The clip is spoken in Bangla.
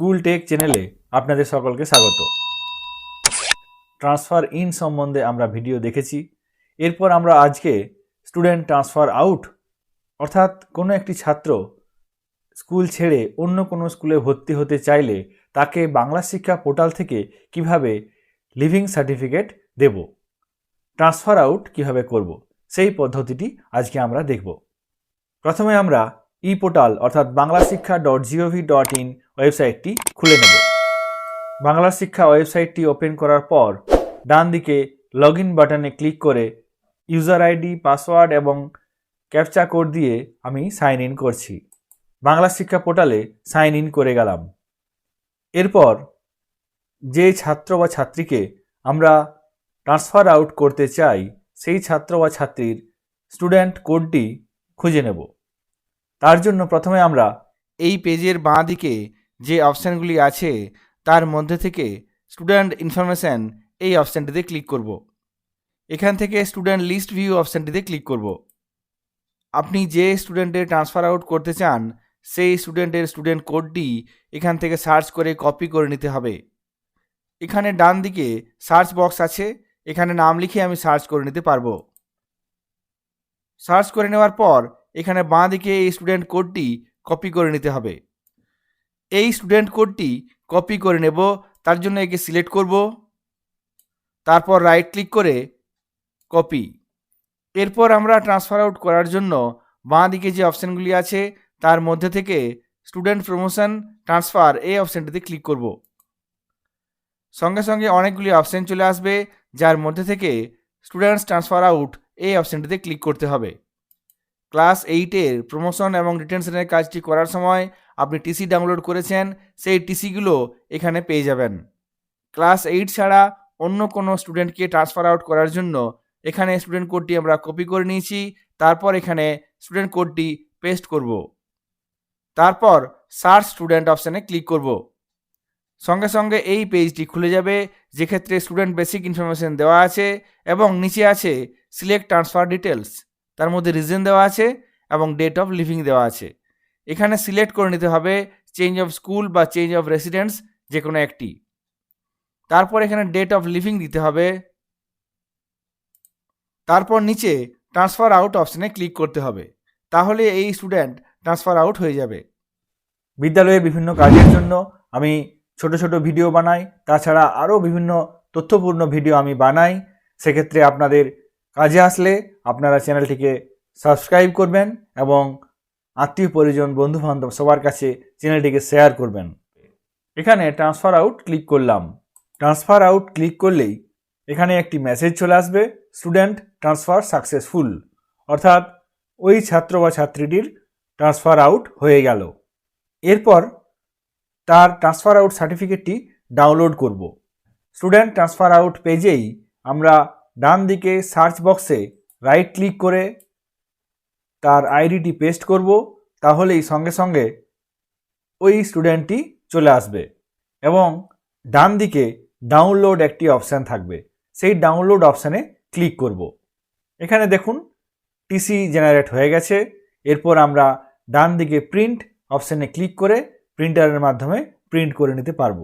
স্কুল টেক চ্যানেলে আপনাদের সকলকে স্বাগত। ট্রান্সফার ইন সম্বন্ধে আমরা ভিডিও দেখেছি। এরপর আমরা আজকে স্টুডেন্ট ট্রান্সফার আউট, অর্থাৎ কোনো একটি ছাত্র স্কুল ছেড়ে অন্য কোনো স্কুলে ভর্তি হতে চাইলে তাকে বাংলা শিক্ষা পোর্টাল থেকে কীভাবে লিভিং সার্টিফিকেট দেব, ট্রান্সফার আউট কীভাবে করব, সেই পদ্ধতিটি আজকে আমরা দেখব। প্রথমে আমরা ই পোর্টাল অর্থাৎ বাংলা শিক্ষা ডট জিওভি ডট ইন ওয়েবসাইটটি খুলে নেব। বাংলা শিক্ষা ওয়েবসাইটটি ওপেন করার পর ডান দিকে লগ ইন বাটনে ক্লিক করে ইউজার আইডি, পাসওয়ার্ড এবং ক্যাপচা কোড দিয়ে আমি সাইন ইন করছি। বাংলা শিক্ষা পোর্টালে সাইন ইন করে গেলাম। এরপর যে ছাত্র বা ছাত্রীকে আমরা ট্রান্সফার আউট করতে চাই, সেই ছাত্র বা ছাত্রীর স্টুডেন্ট কোডটি খুঁজে নেব। তার জন্য প্রথমে আমরা এই পেজের বাঁ দিকে যে অপশানগুলি আছে, তার মধ্যে থেকে স্টুডেন্ট ইনফরমেশান এই অপশানটিতে ক্লিক করব। এখান থেকে স্টুডেন্ট লিস্ট ভিউ অপশানটিতে ক্লিক করব। আপনি যে স্টুডেন্টের ট্রান্সফার আউট করতে চান, সেই স্টুডেন্টের স্টুডেন্ট কোডটি এখান থেকে সার্চ করে কপি করে নিতে হবে। এখানে ডান দিকে সার্চ বক্স আছে, এখানে নাম লিখে আমি সার্চ করে নিতে পারব। সার্চ করে নেওয়ার পর এখানে বাঁ দিকে এই স্টুডেন্ট কোডটি কপি করে নিতে হবে। এই স্টুডেন্ট কোডটি কপি করে নেব, তার জন্য একে সিলেক্ট করব। তারপর রাইট ক্লিক করে কপি এরপর আমরা ট্রান্সফার আউট করার জন্য বাঁ দিকে যে অপশানগুলি আছে, তার মধ্যে থেকে স্টুডেন্ট প্রমোশন ট্রান্সফার এই অপশানটিতে ক্লিক করব। সঙ্গে সঙ্গে অনেকগুলি অপশান চলে আসবে, যার মধ্যে থেকে স্টুডেন্টস ট্রান্সফার আউট এই অপশানটিতে ক্লিক করতে হবে। ক্লাস এইটের প্রমোশন এবং রিটেনশনের কাজটি করার সময় আপনি টিসি ডাউনলোড করেছেন, সেই টিসিগুলো এখানে পেয়ে যাবেন। ক্লাস এইট ছাড়া অন্য কোনো স্টুডেন্টকে ট্রান্সফার আউট করার জন্য এখানে স্টুডেন্ট কোডটি আমরা কপি করে নিয়েছি, তারপর এখানে স্টুডেন্ট কোডটি পেস্ট করব। তারপর সার্চ স্টুডেন্ট অপশানে ক্লিক করব। সঙ্গে সঙ্গে এই পেজটি খুলে যাবে, যেক্ষেত্রে স্টুডেন্ট বেসিক ইনফরমেশন দেওয়া আছে এবং নিচে আছে সিলেক্ট ট্রান্সফার ডিটেলস তার মধ্যে রিজন দেওয়া আছে এবং ডেট অফ লিভিং দেওয়া আছে। এখানে সিলেক্ট করে নিতে হবে চেঞ্জ অফ স্কুল বা চেঞ্জ অফ রেসিডেন্স যে কোনো একটি। তারপর এখানে ডেট অফ লিভিং দিতে হবে। তারপর নিচে ট্রান্সফার আউট অপশানে ক্লিক করতে হবে। তাহলে এই স্টুডেন্ট ট্রান্সফার আউট হয়ে যাবে। বিদ্যালয়ের বিভিন্ন কাজের জন্য আমি ছোট ছোট ভিডিও বানাই, তাছাড়া আরও বিভিন্ন তথ্যপূর্ণ ভিডিও আমি বানাই। সেক্ষেত্রে আপনাদের কাজে আসলে আপনারা চ্যানেলটিকে সাবস্ক্রাইব করবেন এবং আত্মীয় পরিজন, বন্ধুবান্ধব সবার কাছে চ্যানেলটিকে শেয়ার করবেন। এখানে ট্রান্সফার আউট ক্লিক করলাম। ট্রান্সফার আউট ক্লিক করলেই এখানে একটি মেসেজ চলে আসবে স্টুডেন্ট ট্রান্সফার সাকসেসফুল অর্থাৎ ওই ছাত্র বা ছাত্রীটির ট্রান্সফার আউট হয়ে গেল। এরপর তার ট্রান্সফার আউট সার্টিফিকেটটি ডাউনলোড করব। স্টুডেন্ট ট্রান্সফার আউট পেজেই আমরা ডান দিকে সার্চ বক্সে রাইট ক্লিক করে তার আইডিটি পেস্ট করব, তাহলেই সঙ্গে সঙ্গে ওই স্টুডেন্টটি চলে আসবে এবং ডান দিকে ডাউনলোড একটি অপশান থাকবে। সেই ডাউনলোড অপশানে ক্লিক করব। এখানে দেখুন টিসি জেনারেট হয়ে গেছে। এরপর আমরা ডান দিকে প্রিন্ট অপশানে ক্লিক করে প্রিন্টারের মাধ্যমে প্রিন্ট করে নিতে পারব।